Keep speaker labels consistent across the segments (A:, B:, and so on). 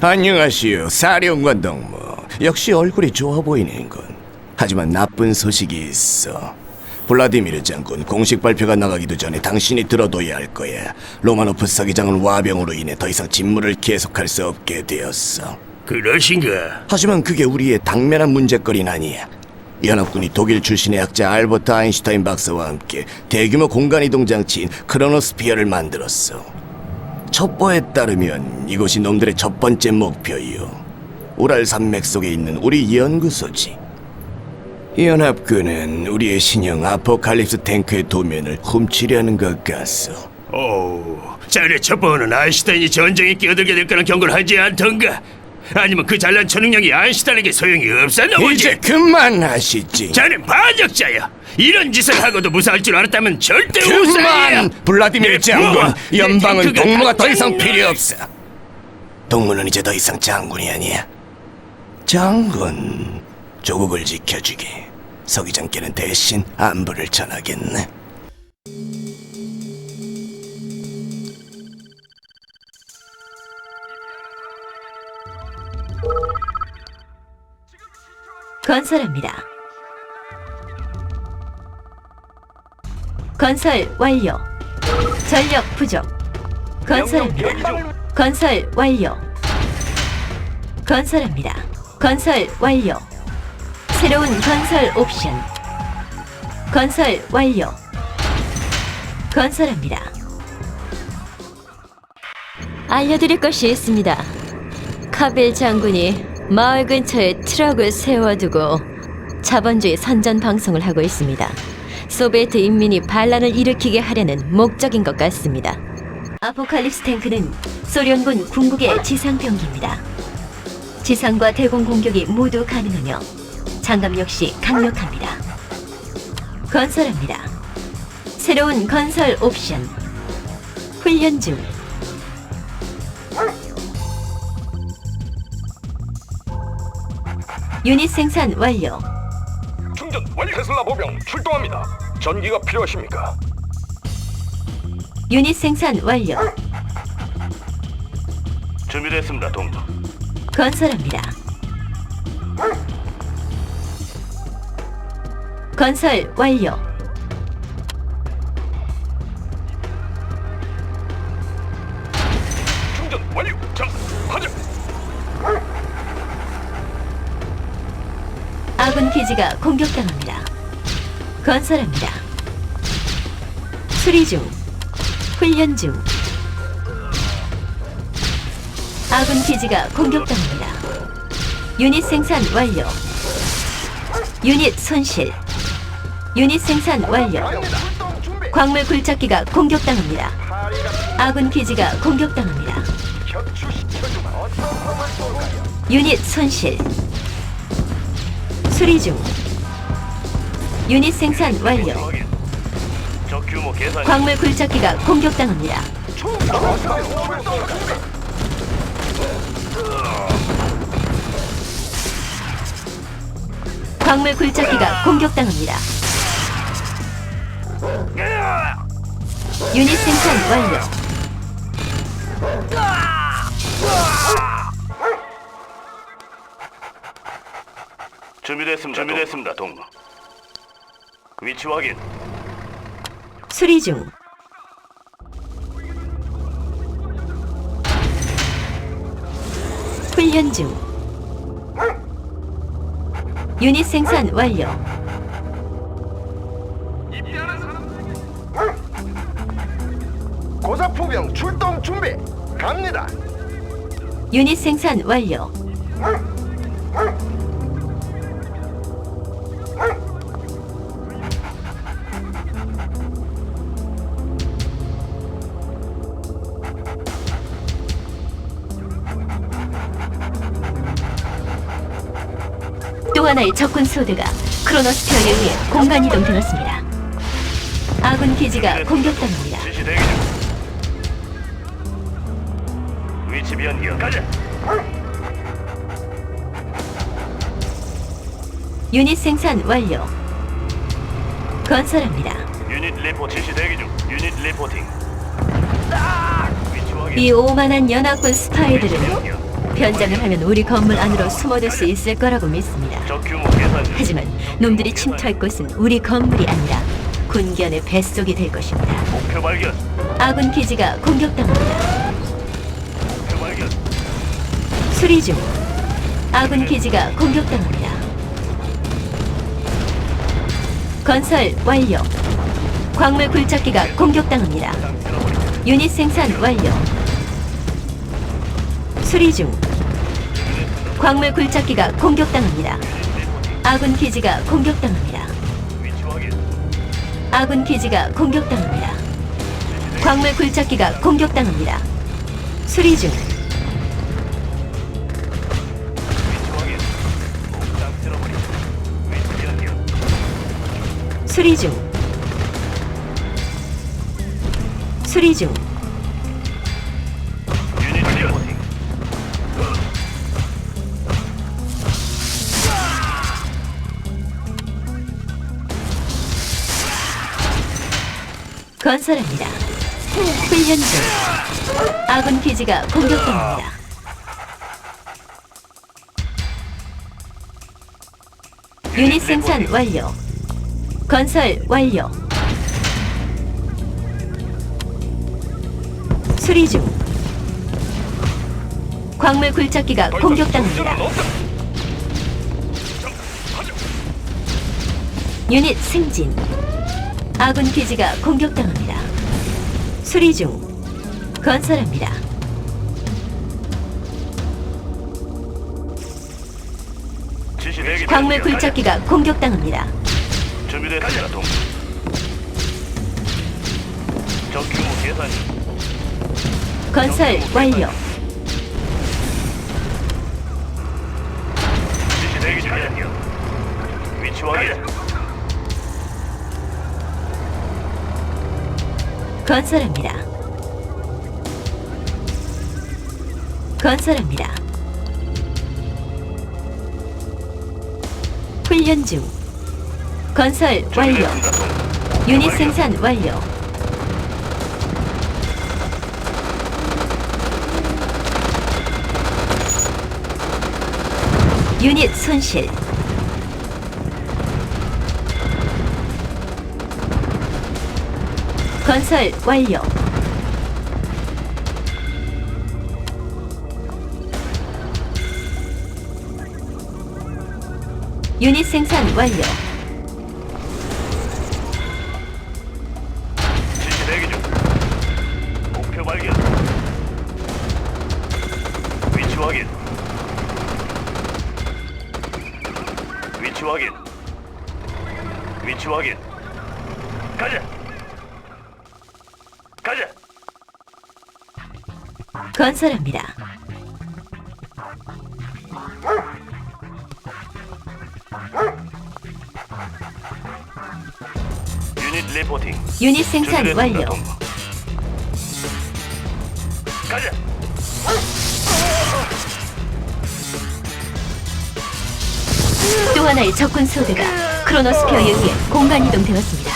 A: 안녕하시오, 사령관 동무. 역시 얼굴이 좋아 보이는군. 하지만 나쁜 소식이 있어. 블라디미르 장군 공식 발표가 나가기도 전에 당신이 들어둬야 할 거야. 로마노프 사기장은 와병으로 인해 더 이상 직무를 계속할 수 없게 되었어.
B: 그러신가?
A: 하지만 그게 우리의 당면한 문제거리는 아니야. 연합군이 독일 출신의 학자 알버트 아인슈타인 박사와 함께 대규모 공간이동 장치인 크로노스피어를 만들었어. 첩보에 따르면 이곳이 놈들의 첫 번째 목표이요. 우랄 산맥 속에 있는 우리 연구소지. 연합군은 우리의 신형 아포칼립스 탱크의 도면을 훔치려는 것 같소.
B: 오, 자네 첩보는 아인슈타인이 전쟁에 끼어들게 될 거란 경고를 하지 않던가? 아니면 그 잘난 초능력이 아인슈타인에게 소용이 없었나 보지?
A: 이제 그만하시지.
B: 자넨 반역자야. 이런 짓을 하고도 무사할 줄 알았다면 절대 우사야.
A: 그만! 블라디미르
B: 내
A: 장군,
B: 내
A: 연방은
B: 탱크가
A: 동무가 더 이상
B: 당장
A: 필요 없어. 동무는 이제 더 이상 장군이 아니야. 장군, 조국을 지켜주게. 서기장께는 대신 안부를 전하겠네.
C: 건설합니다. 건설 완료. 전력 부족. 건설합니다. 건설 완료. 건설합니다. 건설 완료. 새로운 건설 옵션. 건설 완료. 건설합니다.
D: 알려드릴 것이 있습니다. 카빌 장군이 마을 근처에 트럭을 세워두고 자본주의 선전 방송을 하고 있습니다. 소비에트 인민이 반란을 일으키게 하려는 목적인 것 같습니다.
C: 아포칼립스 탱크는 소련군 궁극의 지상 병기입니다. 지상과 대공 공격이 모두 가능하며 장갑 역시 강력합니다. 건설합니다. 새로운 건설 옵션. 훈련 중. 유닛 생산 완료.
E: 충전 완료. 테슬라 보병 출동합니다. 전기가 필요하십니까?
C: 유닛 생산 완료.
B: 준비됐습니다, 동무.
C: 건설합니다. 건설 완료. 기지가 공격당합니다. 건설합니다. 수리 중. 훈련 중. 아군 기지가 공격당합니다. 유닛 생산 완료. 유닛 손실. 유닛 생산 완료. 광물 굴착기가 공격당합니다. 아군 기지가 공격당합니다. 유닛 손실. 수리 중. 유닛 생산 완료. 광물 굴착기가 공격당합니다. 광물 굴착기가 공격당합니다. 유닛 생산 완료.
B: 준비됐습니다. 준비됐습니다, 동무. 위치 확인.
C: 수리 중. 훈련 중. 유닛 생산 완료.
E: 고사포병 출동 준비. 갑니다.
C: 유닛 생산 완료. 하나의 적군 소드가 크로노스피어에 의해 공간 이동 되었습니다. 아군 기지가 공격당합니다.
B: 지시 대기 중. 위치 변경. 가자.
C: 유닛 생산 완료. 건설합니다.
B: 유닛 리포 지시 대기 중. 유닛 리포팅.
C: 이 오만한 연합군 스파이들은 변장을 하면 우리 건물 안으로 숨어들 수 있을 거라고 믿습니다.
F: 적 규모 계산 중.
C: 하지만 놈들이 침투할 곳은 우리 건물이 아니라 군견의 뱃속이 될 것입니다.
F: 목표 발견.
C: 아군 기지가 공격당합니다.
F: 목표 발견.
C: 수리 중. 아군 기지가 공격당합니다. 건설 완료. 광물 굴착기가 공격당합니다. 유닛 생산 완료. 수리 중. 광물 굴착기가 공격당합니다. 아군 기지가 공격당합니다. 아군 기지가 공격당합니다. 광물 굴착기가 공격당합니다. 수리 중. 수리 중. 수리 중. 건설합니다. 훈련 중. 아군 기지가 공격당합니다. 유닛 생산 완료. 건설 완료. 수리 중. 광물 굴착기가 공격당합니다. 유닛 승진. 아군 기지가 공격당합니다. 수리 중. 건설합니다.
F: 지시.
C: 광물 굴착기가 공격당합니다.
F: 준비됐습니다. 동. 적 규모 계산 중.
C: 건설 완료. 건설합니다. 건설합니다. 훈련 중. 건설 완료. 유닛 생산 완료. 유닛 손실. 건설 완료. 유닛 생산 완료.
F: 확인. 위치 확인. 가자. 가자.
C: 건설합니다.
F: 유닛 리포팅.
C: 유닛 생산
F: 준비됐습니다,
C: 완료.
F: 가자.
C: 또 하나의 적군 소드가 크로노스피어에 의해 공간 이동되었습니다.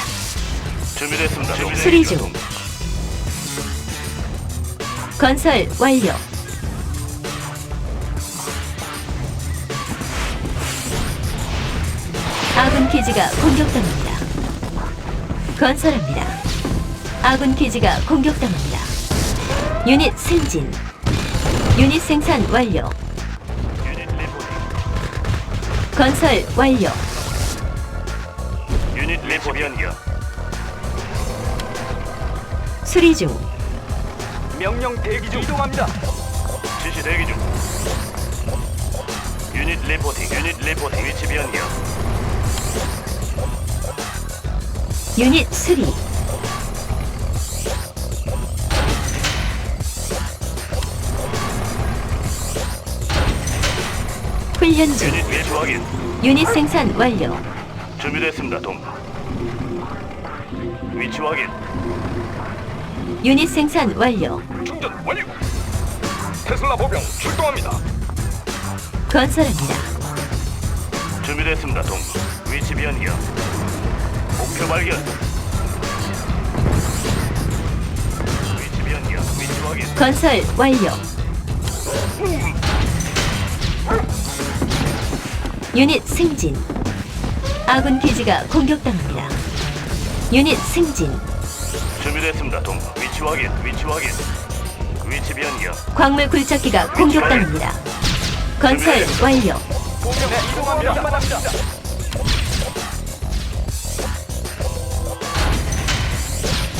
F: 준비됐습니다.
C: 수리 중. 건설 완료. 아군 기지가 공격당합니다. 건설합니다. 아군 기지가 공격당합니다. 유닛 승진. 유닛 생산 완료.
F: 유닛.
C: 건설 완료.
F: 유닛 리포팅. 연결.
C: 수리 중.
E: 명령 대기 중 이동합니다.
F: 지시 대기 중. 유닛 리포팅. 유닛 리포팅. 위치 변경.
C: 유닛 수리. 훈련 중.
F: 유닛 위치 확인.
C: 유닛 생산 완료.
F: 준비됐습니다. 동. 위치 확인.
C: 유닛 생산 완료.
E: 충전 완료. 테슬라 보병 출동합니다.
C: 건설합니다.
F: 준비됐습니다. 동. 위치 변경. 목표 발견. 위치 변경. 위치 확인.
C: 건설 완료. 유닛 승진. 아군 기지가 공격당합니다. 유닛 승진.
F: 준비됐습니다, 동무. 위치 확인, 위치 확인. 위치 변경.
C: 광물 굴착기가 공격당합니다. 건설 완료.
E: 보병 이동합니다.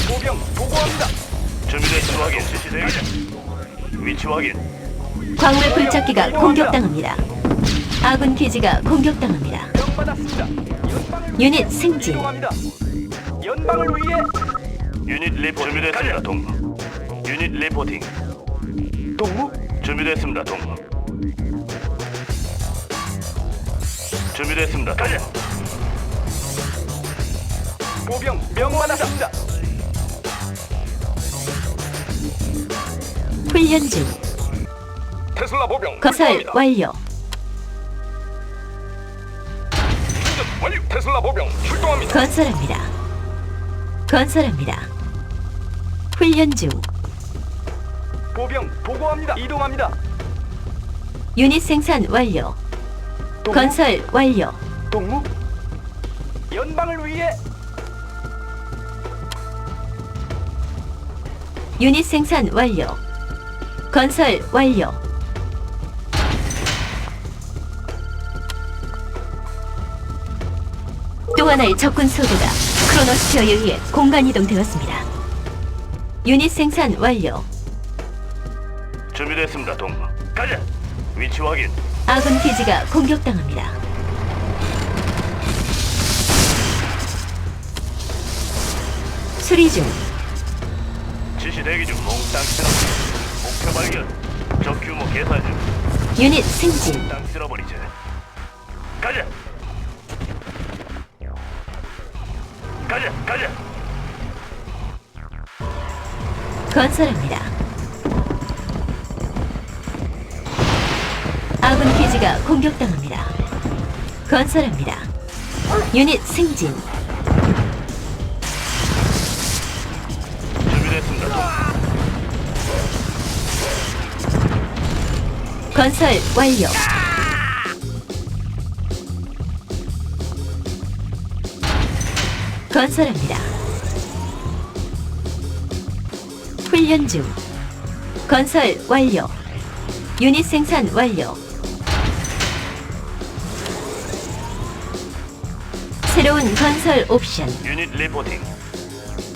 E: 보병 보고합니다.
F: 준비됐 위치 확인, 지시 대기. 위치 확인.
C: 광물 굴착기가 공격당합니다. 아군 기지가 공격당합니다.
E: 명 받았습니다. 연방을
C: 유닛 승진.
E: 이동합니다. 연방을 위해
F: 유닛 리포 준비됐습니다, 동무. 유닛 리포팅.
E: 동무
F: 준비됐습니다, 동무. 준비됐습니다. 가자.
E: 보병 명 받았습니다.
C: 훈련 중.
E: 테슬라 보병
C: 건설
E: 출동합니다.
C: 완료.
E: 완료. 테슬라 보병 출동합니다.
C: 건설합니다. 건설합니다. 훈련 중.
E: 보병 보고합니다. 이동합니다.
C: 유닛 생산 완료.
E: 동무
C: 건설 완료.
E: 동무 연방을 위해
C: 유닛 생산 완료. 건설 완료. 또 하나의 적군 소드가 크로노스피어에 의해 공간 이동되었습니다. 유닛 생산 완료.
F: 준비됐습니다, 동무. 가자. 위치 확인.
C: 아군 기지가 공격당합니다. 수리 중.
F: 지시 대기 중 몽땅 실어. 목표 발견. 적 규모 계산 중.
C: 유닛 승진.
F: 몽땅 쓸어버리자. 가자. 가자, 가자.
C: 건설합니다. 아군 기지가 공격당합니다. 건설합니다. 유닛 승진. 건설 완료. 건설합니다. 훈련 중. 건설 완료. 유닛 생산 완료. 새로운 건설 옵션.
F: 유닛 리포팅.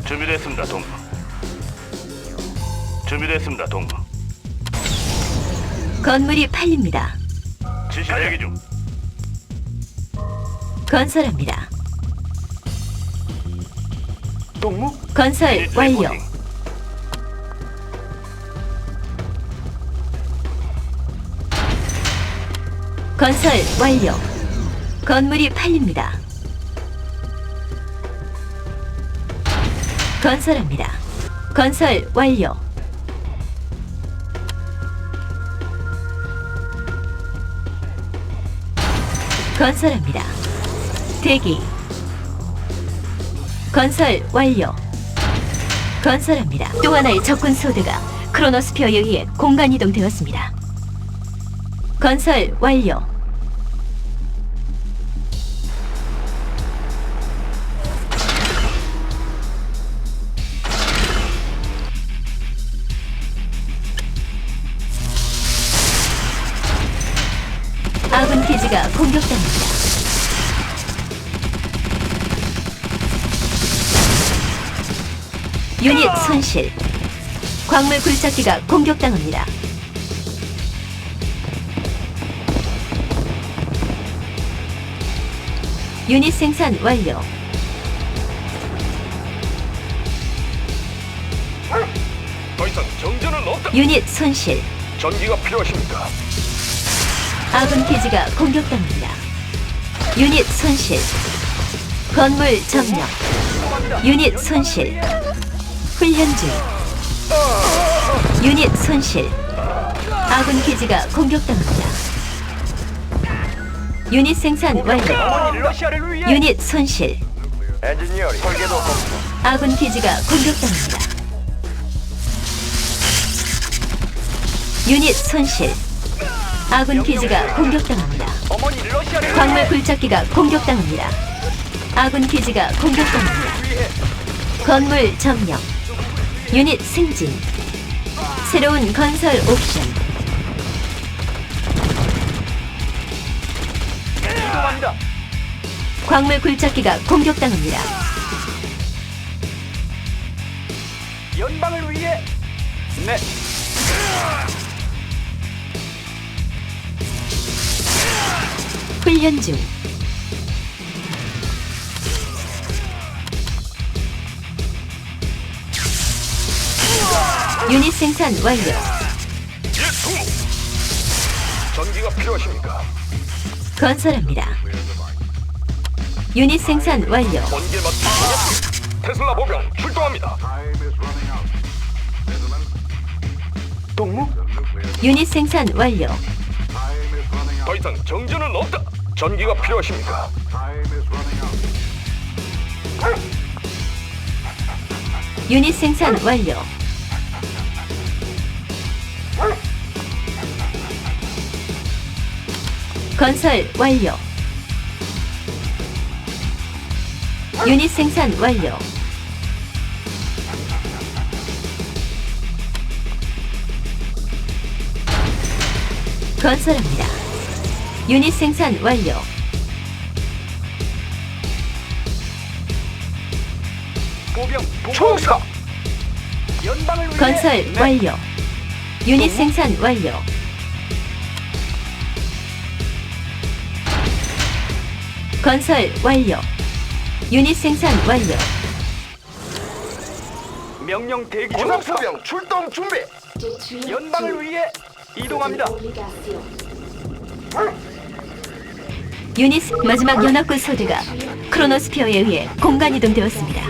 F: 준비됐습니다, 동무. 준비됐습니다, 동무.
C: 건물이 팔립니다.
F: 지시 대기 중.
C: 건설합니다.
E: 동무
C: 건설
F: 유닛
C: 완료.
F: 리포팅.
C: 건설 완료. 건물이 팔립니다. 건설합니다. 건설 완료. 건설합니다. 대기. 건설 완료. 건설합니다. 또 하나의 적군 소드가 크로노스피어에 의해 공간 이동되었습니다. 건설 완료. 유닛 손실. 광물 굴착기가 공격당합니다. 유닛 생산 완료.
E: 더 이상 정전은 없다.
C: 유닛 손실.
E: 전기가 필요하십니까?
C: 아군 기지가 공격당합니다. 유닛 손실. 건물 점령. 유닛 손실. 훈련 중. 유닛 손실. 아군 기지가 공격당합니다. 유닛 생산 완료.
E: 러시아를 위해
C: 유닛 손실.
E: 엔지니어링 설계도
C: 아군 기지가 공격당합니다. 유닛 손실. 아군 기지가 공격당합니다.
E: 어머니 러시아를
C: 광물 굴착기가 공격당합니다. 아군 기지가 공격당합니다. 건물 점령. 유닛 승진. 새로운 건설 옵션.
E: 이동합니다.
C: 광물 굴착기가 공격당합니다.
E: 연방을 위해 네
C: 훈련 중. 유닛 생산 완료.
E: 예, 동 전기가 필요하십니까?
C: 건설합니다. 유닛 생산 완료.
E: 번개 맞 테슬라 보병 출동합니다. 동무
C: 유닛 생산 완료.
E: 더 이상 정전은 없다. 전기가 필요하십니까?
C: 유닛 생산 완료. 건설 완료. 유닛 생산 완료. 건설합니다. 유닛 생산 완료.
E: 보병 총사 연방을 위해
C: 건설
E: 네.
C: 완료. 유닛 생산 완료. 건설 완료. 유닛 생산 완료.
E: 명령 대기 중. 보병 출동 준비. 연방을 위해 이동합니다.
C: 유닛 마지막 연합군 소대가 크로노스피어에 의해 공간 이동되었습니다.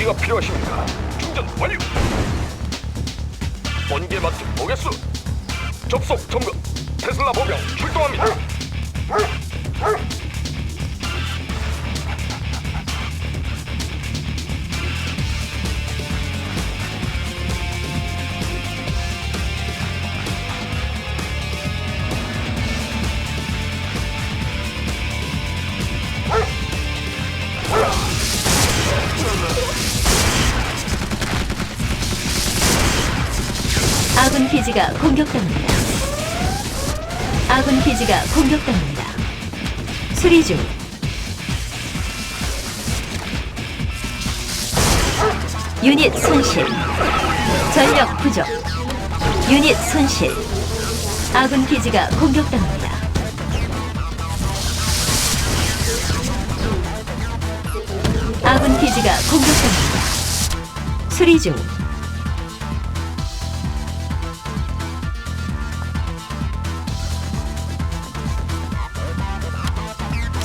E: 전기가 필요하십니까? 충전 완료. 번개 맞좀 보겠소. 접속 점검. 테슬라 보병 출동합니다.
C: 공격당합니다. 아군 기지가 공격당합니다. 수리 중. 유닛 손실. 전력 부족. 유닛 손실. 아군 기지가 공격당합니다. 아군 기지가 공격당합니다. 수리 중.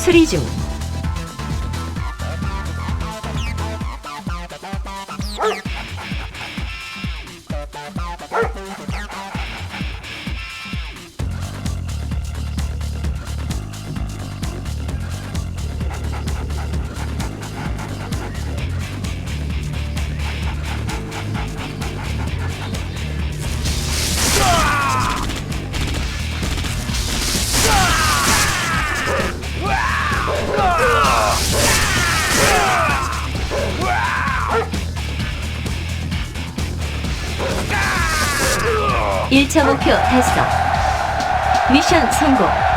C: 수리 중. 달성. 미션 성공.